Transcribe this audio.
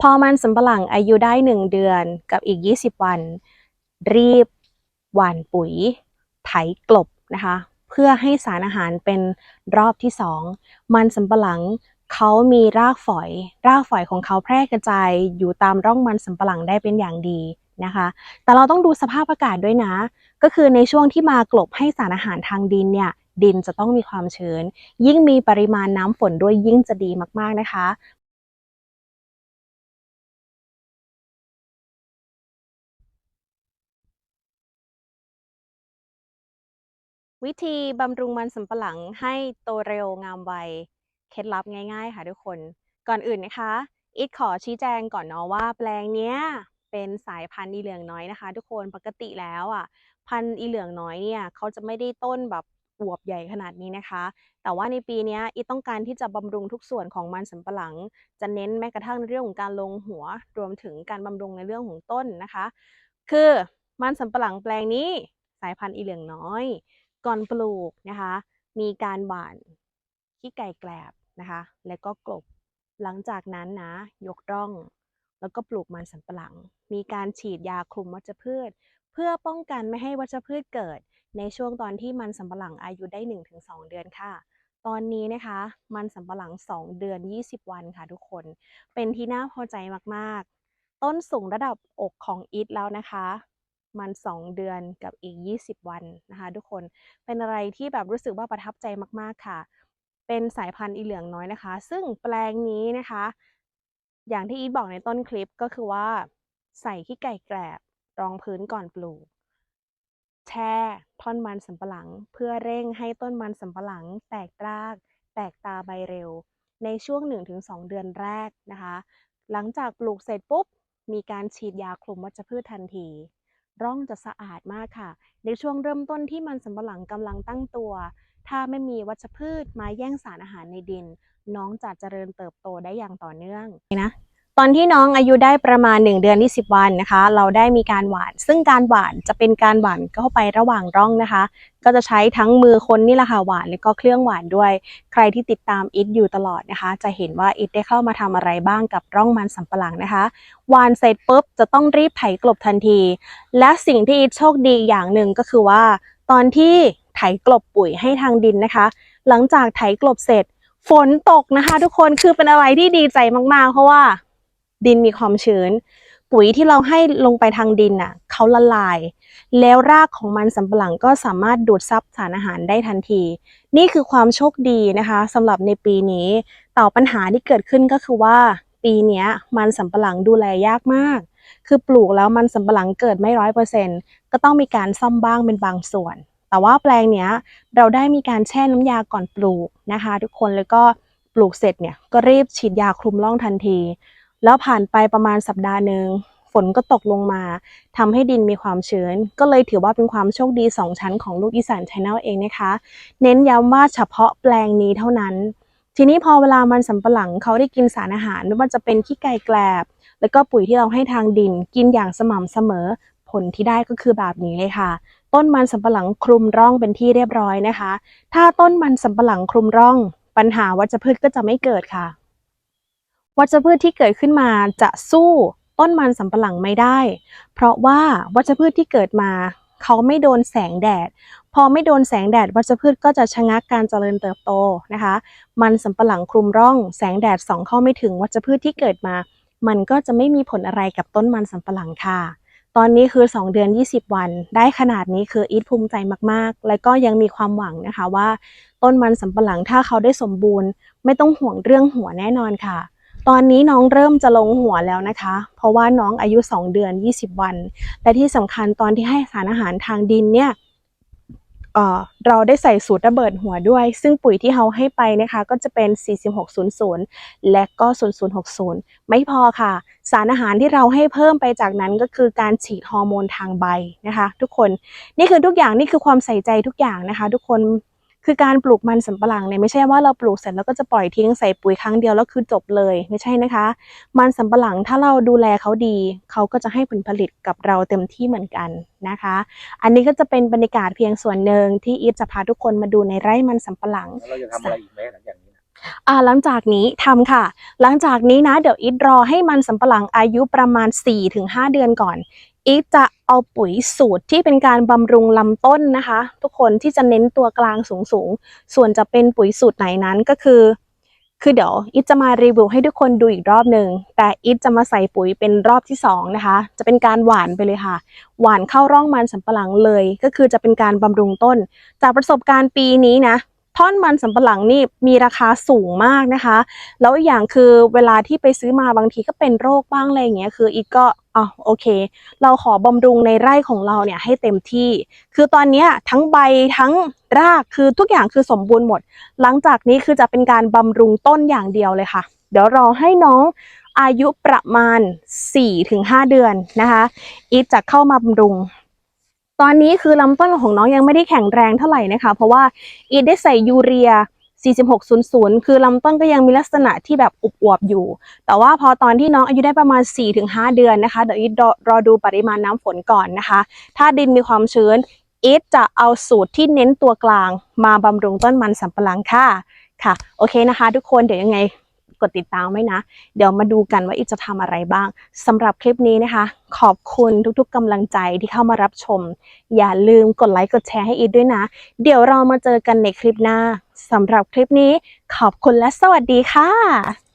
พอมันสำปะหลังอายุได้ 1 เดือนกับอีก 20 วัน รีบหว่านปุ๋ย ไถกลบนะคะ เพื่อให้สารอาหารเป็นรอบที่ 2 มันสำปะหลังเขามีรากฝอย รากฝอยของเขาแพร่กระจายอยู่ตามร่องมันสำปะหลังได้เป็นอย่างดีนะคะ แต่เราต้องดูสภาพอากาศด้วยนะ ก็คือในช่วงที่มากลบให้สารอาหารทางดินเนี่ยดินจะต้องมีความชื้น ยิ่งมีปริมาณน้ำฝนด้วยยิ่งจะดีมากๆนะคะ วิธีบำรุงมันสำปะหลังให้โตเร็วงามไว เคล็ดลับง่ายๆ ค่ะทุกคน ก่อนอื่นนะคะอีทขอชี้แจงก่อนเนาะว่าแปลงเนี้ยเป็นสายพันธุ์อีเหลืองน้อยนะคะ ทุกคนปกติแล้วอะพันธุ์อีเหลืองน้อยเนี่ยเขาจะไม่ได้ต้นแบบอวบใหญ่ขนาดนี้นะคะ แต่ว่าในปีนี้อีต้องการที่จะบำรุงทุกส่วนของมันสำปะหลัง จะเน้นแม้กระทั่งในเรื่องของการลงหัว รวมถึงการบำรุงในเรื่องของต้นนะคะ คือมันสำปะหลังแปลงนี้สายพันธุ์อีเหลืองน้อย ก่อนปลูกนะคะ มีการหว่านขี้ไก่แกลบนะคะ แล้วก็กลบ หลังจากนั้นนะ ยกร่อง แล้วก็ปลูกมันสำปะหลัง มีการฉีดยาคลุมวัชพืช เพื่อป้องกันไม่ให้วัชพืชเกิด ในช่วงตอนที่มันสำปะหลังอายุได้ 1-2 เดือนค่ะ ตอนนี้นะคะ มันสำปะหลัง 2 เดือน 20 วันค่ะทุกคน เป็นที่น่าพอใจมากๆ ต้นสูงระดับอกของอีทแล้วนะคะ มัน2เดือนกับอีก 20 วันนะคะทุกคนเป็นอะไรที่แบบรู้สึกว่าประทับใจมากๆค่ะ เป็นสายพันธุ์อีเหลืองน้อยนะคะ ซึ่งแปลงนี้นะคะ อย่างที่อีทบอกในต้นคลิปก็คือว่าใส่ขี้ไก่แกลบรองพื้นก่อนปลูก แช่ท่อนมันสำปะหลัง เพื่อเร่งให้ต้นมันสำปะหลัง แตกราก แตกตาใบเร็ว ในช่วง 1-2 เดือนแรกนะคะ หลังจากปลูกเสร็จปุ๊บ มีการฉีดยาคลุมวัชพืชทันที ร่องจะสะอาดมากค่ะ ในช่วงเริ่มต้นที่มันสำปะหลังกำลังตั้งตัว ถ้าไม่มีวัชพืชมาแย่งสารอาหารในดิน น้องจะเจริญเติบโตได้อย่างต่อเนื่องนะ ตอนที่น้องอายุได้ประมาณ 1 เดือน20 วันนะคะ เราได้มีการหว่าน ซึ่งการหว่านจะเป็นการหว่านเข้าไประหว่างร่องนะคะ ก็จะใช้ทั้งมือคนนี่แหละค่ะหว่านแล้วก็เครื่องหว่านด้วย ใครที่ติดตามอิทอยู่ตลอดนะคะ จะเห็นว่าอิทได้เข้ามาทำอะไรบ้างกับร่องมันสำปะหลังนะคะหว่านเสร็จปุ๊บจะต้องรีบไถกลบทันที และสิ่งที่อิทโชคดีอย่างหนึ่งก็คือว่า ตอนที่ไถกลบปุ๋ยให้ทางดินนะคะ หลังจากไถกลบเสร็จ ฝนตกนะคะ ทุกคนคือเป็นอะไรที่ดีใจมากๆ เพราะว่า ดินมีความชื้น ปุ๋ยที่เราให้ลงไปทางดินน่ะเขาละลาย แล้วรากของมันสำปะหลังก็สามารถดูดซับสารอาหารได้ทันที นี่คือความโชคดีนะคะสำหรับในปีนี้ต่อปัญหาที่เกิดขึ้นก็คือว่า ปีนี้มันสำปะหลังดูแลยากมาก คือปลูกแล้วมันสำปะหลังเกิดไม่ร้อยเปอร์เซ็นต์ก็ต้องมีการซ่อมบ้างเป็นบางส่วน แต่ว่าแปลงเนี้ยเราได้มีการแช่น้ำยาก่อนปลูกนะคะ ทุกคนแล้วก็ปลูกเสร็จเนี่ยก็รีบฉีดยาคลุมร่องทันที แล้วผ่านไปประมาณสัปดาห์หนึ่งฝนก็ตกลงมาทำให้ดินมีความชื้น ก็เลยถือว่าเป็นความโชคดี 2 ชั้นของลูกอีสานชาแนลเองนะคะ เน้นย้ำว่าเฉพาะแปลงนี้เท่านั้น ทีนี้พอเวลามันสำปะหลังเขาได้กินสารอาหารไม่ว่าจะเป็นขี้ไก่แกลบ แล้วก็ปุ๋ยที่เราให้ทางดินกินอย่างสม่ำเสมอ ผลที่ได้ก็คือแบบนี้เลยค่ะต้นมันสำปะหลังคลุมร่องเป็นที่เรียบร้อยนะคะ ถ้าต้นมันสำปะหลังคลุมร่อง ปัญหาวัชพืชก็จะไม่เกิดค่ะ วัชพืชที่เกิดขึ้นมาจะสู้ต้นมันสำปะหลังไม่ได้ เพราะว่าวัชพืชที่เกิดมาเขาไม่โดนแสงแดด พอไม่โดนแสงแดดวัชพืชก็จะชะงักการเจริญเติบโตนะคะ มันสำปะหลังคลุมร่อง แสงแดดส่องเข้าไม่ถึงวัชพืชที่เกิดมา มันก็จะไม่มีผลอะไรกับต้นมันสำปะหลังค่ะ ตอนนี้คือ 2 เดือน 20 วัน ได้ขนาดนี้คืออีทภูมิใจมากๆ และก็ยังมีความหวังนะคะว่า ต้นมันสำปะหลังถ้าเขาได้สมบูรณ์ ไม่ต้องห่วงเรื่องหัวแน่นอนค่ะ ตอนนี้น้องเริ่มจะลงหัวแล้วนะคะ เพราะว่าน้องอายุ 2 เดือน 20 วัน และที่สำคัญตอนที่ให้สารอาหารทางดินเนี่ยเราได้ใส่สูตรระเบิดหัวด้วย ซึ่งปุ๋ยที่เขาให้ไปนะคะก็จะเป็น 4600 และก็ 0060 ไม่พอค่ะ สารอาหารที่เราให้เพิ่มไปจากนั้นก็คือการฉีดฮอร์โมนทางใบนะคะ ทุกคนนี่คือทุกอย่างนี่คือความใส่ใจทุกอย่างนะคะ ทุกคน คือการปลูกมันสำปะหลังเนี่ยไม่ใช่ว่าเราปลูกเสร็จแล้วก็จะปล่อยทิ้งใส่ปุ๋ยครั้งเดียวแล้วคือจบเลยไม่ใช่นะคะ มันสำปะหลังถ้าเราดูแลเขาดีเขาก็จะให้ผลผลิตกับเราเต็มที่เหมือนกันนะคะ อันนี้ก็จะเป็นบรรยากาศเพียงส่วนหนึ่งที่อีฟจะพาทุกคนมาดูในไร่มันสำปะหลังแล้วเราจะทำอะไรอีกไหมหลังจากนี้นะอ่าหลังจากนี้ทำค่ะ หลังจากนี้นะเดี๋ยวอีทรอให้มันสำปะหลังอายุประมาณ 4-5 เดือนก่อน อีทจะเอาปุ๋ยสูตรที่เป็นการบำรุงลำต้นนะคะ ทุกคนที่จะเน้นตัวกลางสูงๆส่วนจะเป็นปุ๋ยสูตรไหนนั้นก็คือ คือเดี๋ยวอีทจะมารีวิวให้ทุกคนดูอีกรอบหนึ่งแต่อีทจะมาใส่ปุ๋ยเป็นรอบที่สองนะคะ จะเป็นการหวานไปเลยค่ะ หวานเข้าร่องมันสำปะหลังเลย ก็คือจะเป็นการบำรุงต้น จากประสบการณ์ปีนี้นะ ท่อนมันสำปะหลังนี่มีราคาสูงมากนะคะ แล้วอีกอย่างคือเวลาที่ไปซื้อมาบางทีก็เป็นโรคบ้างอะไรอย่างเงี้ยคืออีกก็อะโอเค เราขอบำรุงในไร่ของเราเนี่ยให้เต็มที่ คือตอนนี้ทั้งใบทั้งรากคือทุกอย่างคือสมบูรณ์หมด หลังจากนี้คือจะเป็นการบำรุงต้นอย่างเดียวเลยค่ะ เดี๋ยวรอให้น้องอายุประมาณ 4-5 เดือนนะคะ อีทจะเข้ามาบำรุง ตอนนี้คือลำต้นของน้องยังไม่ได้แข็งแรงเท่าไหร่นะคะ เพราะว่าอีทได้ใส่ยูเรีย 4600 คือลำต้นก็ยังมีลักษณะที่แบบอุบอวบๆอยู่ แต่ว่าพอตอนที่น้องอายุได้ประมาณ 4-5 เดือนนะคะ เดี๋ยวอีทรอรอดูปริมาณน้ำฝนก่อนนะคะ ถ้าดินมีความชื้นอีทจะเอาสูตรที่เน้นตัวกลาง มาบำรุงต้นมันสำปะหลังค่ะ ค่ะ โอเคนะคะ ทุกคนเดี๋ยวยังไง กดติดตามไว้นะ เดี๋ยวมาดูกันว่าอีทจะทำอะไรบ้างสำหรับคลิปนี้นะคะ ขอบคุณทุกๆกำลังใจที่เข้ามารับชม อย่าลืมกดไลค์กดแชร์ให้อีทด้วยนะ เดี๋ยวเรามาเจอกันในคลิปหน้าสำหรับคลิปนี้ขอบคุณและสวัสดีค่ะ